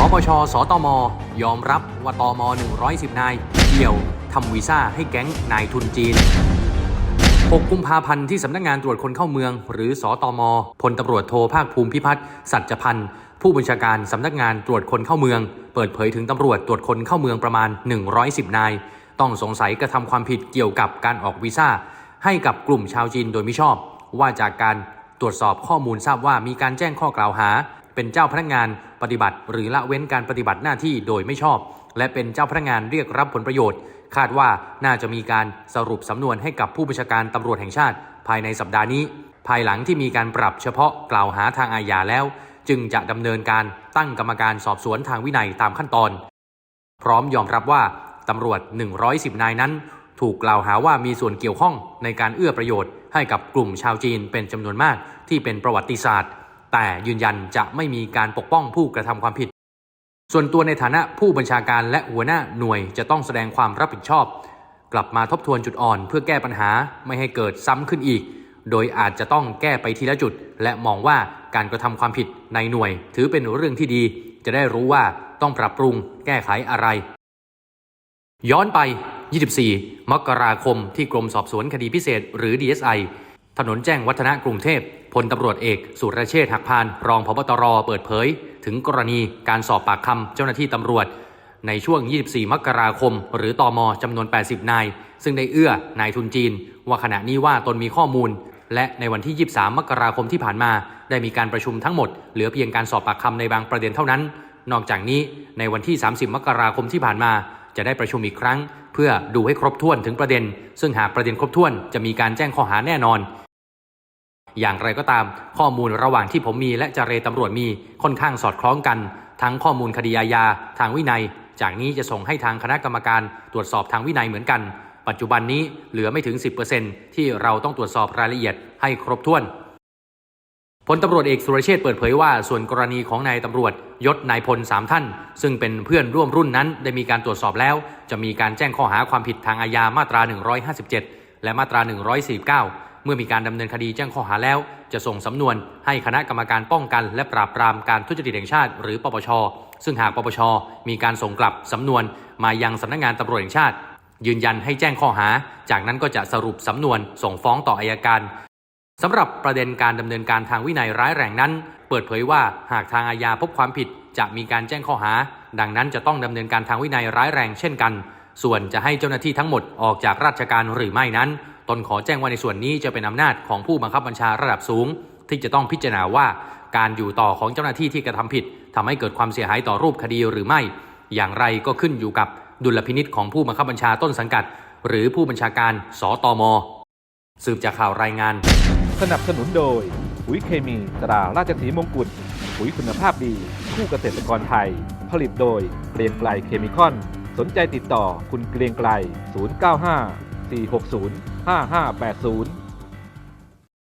พปชสตม ยอมรับว่าตม 110 นายเกี่ยวทำวีซ่าให้แก๊งนายทุนจีน 6 กุมภาพันธ์ที่สำนักงานตรวจคนเข้าเมือง หรือสอตมพลตำรวจโทภาคภูมิพิพัฒน์สัจพันธ์ผู้บัญชาการสำนักงานตรวจคนเข้าเมือง เปิดเผยถึงตำรวจตรวจคนเข้าเมืองประมาณ 110 นาย ต้องสงสัยกระทำความผิดเกี่ยวกับการออกวีซ่า ให้กับกลุ่มชาวจีนโดยมิชอบ ว่าจากการตรวจสอบข้อมูลทราบว่ามีการแจ้งข้อกล่าวหา เป็นเจ้าพนักงานปฏิบัติ หรือละเว้นการปฏิบัติหน้าที่โดยไม่ชอบ และเป็นเจ้าพนักงานเรียกรับผลประโยชน์ คาดว่าน่าจะมีการสรุปสำนวนให้กับผู้บัญชาการตำรวจแห่งชาติ ภายในสัปดาห์นี้ ภายหลังที่มีการปรับเฉพาะกล่าวหาทางอาญาแล้ว จึงจะดำเนินการตั้งกรรมการสอบสวนทางวินัยตามขั้นตอน พร้อมยอมรับว่าตำรวจ 110 นายนั้น ถูกกล่าวหาว่ามีส่วนเกี่ยวข้องในการเอื้อประโยชน์ให้กับกลุ่มชาวจีนเป็นจำนวนมากที่เป็นประวัติศาสตร์ แต่ยืนยันจะไม่มีการปกป้องผู้กระทำความผิด ส่วนตัวในฐานะผู้บัญชาการและหัวหน้าหน่วยจะต้องแสดงความรับผิดชอบ กลับมาทบทวนจุดอ่อนเพื่อแก้ปัญหาไม่ให้เกิดซ้ำขึ้นอีก โดยอาจจะต้องแก้ไปทีละจุด และมองว่าการกระทำความผิดในหน่วย ถือเป็นเรื่องที่ดี จะได้รู้ว่าต้องปรับปรุงแก้ไขอะไร ย้อนไป 24 มกราคมที่กรมสอบสวนคดีพิเศษ หรือ DSI ถนนแจ้งวัฒนะกรุงเทพพลตำรวจเอกสุรเชษฐ์หักพาน รองพบตรเปิดเผย ถึงกรณีการสอบปากคำเจ้าหน้าที่ตำรวจ ในช่วง 24 มกราคม หรือตอมจำนวน 80 นาย ซึ่งได้เอื้อนายทุนจีน ว่าขณะนี้ว่าตนมีข้อมูล และในวันที่ 23 มกราคมที่ผ่านมา ได้มีการประชุมทั้งหมด เหลือเพียงการสอบปากคำในบางประเด็นเท่านั้น นอกจากนี้ในวันที่ 30 มกราคมที่ผ่านมา จะได้ประชุมอีกครั้ง เพื่อดูให้ครบถ้วนถึงประเด็น ซึ่งหากประเด็นครบถ้วนจะมีการแจ้งข้อหาแน่นอน อย่างไรก็ตาม ข้อมูลระหว่างที่ผมมีและเจรตำรวจมีค่อนข้างสอดคล้องกัน ทั้งข้อมูลคดีอาญาทางวินัย จากนี้จะส่งให้ทางคณะกรรมการตรวจสอบทางวินัยเหมือนกัน ปัจจุบันนี้เหลือไม่ถึง 10%ที่เราต้องตรวจสอบรายละเอียดให้ครบถ้วนพลตำรวจเอกสุรเชษฐ์เปิดเผยว่าส่วนกรณีของนายตำรวจยศนายพลสามท่าน ซึ่งเป็นเพื่อนร่วมรุ่นนั้นได้มีการตรวจสอบแล้ว จะมีการแจ้งข้อหาความผิดทางอาญามาตรา 157 และมาตรา 149เมื่อมีการดำเนินคดีแจ้งข้อหาแล้ว จะส่งสำนวนให้คณะกรรมการป้องกัน และปราบปรามการทุจริตแห่งชาติ หรือปปช ซึ่งหากปปช มีการส่งกลับสำนวนมายังสำนักงานตำรวจแห่งชาติ ยืนยันให้แจ้งข้อหา จากนั้นก็จะสรุปสำนวนส่งฟ้องต่ออายการสำหรับประเด็นการดำเนินการทางวินัยร้ายแรงนั้น เปิดเผยว่าหากทางอาญาพบความผิดจะมีการแจ้งข้อหา ดังนั้นจะต้องดำเนินการทางวินัยร้ายแรงเช่นกัน ส่วนจะให้เจ้าหน้าที่ทั้งหมดออกจากราชการหรือไม่นั้น ตนขอแจ้งว่าในส่วนนี้จะเป็นอำนาจของผู้บังคับบัญชาระดับสูง ที่จะต้องพิจารณาว่าการอยู่ต่อของเจ้าหน้าที่ที่กระทำผิดทำให้เกิดความเสียหายต่อรูปคดีหรือไม่ อย่างไรก็ขึ้นอยู่กับดุลพินิษของผู้บังคับบัญชาต้นสังกัด หรือผู้บัญชาการสตมสืบจากข่าวรายงาน สนับสนุนโดยปุ๋ยเคมีตราราชสีมงกุฎปุ๋ยคุณภาพดีคู่เกษตรกรไทย ผลิตโดยเกรียงไกลเคมีคอน สนใจติดต่อคุณเกรียงไกล 095 460 5580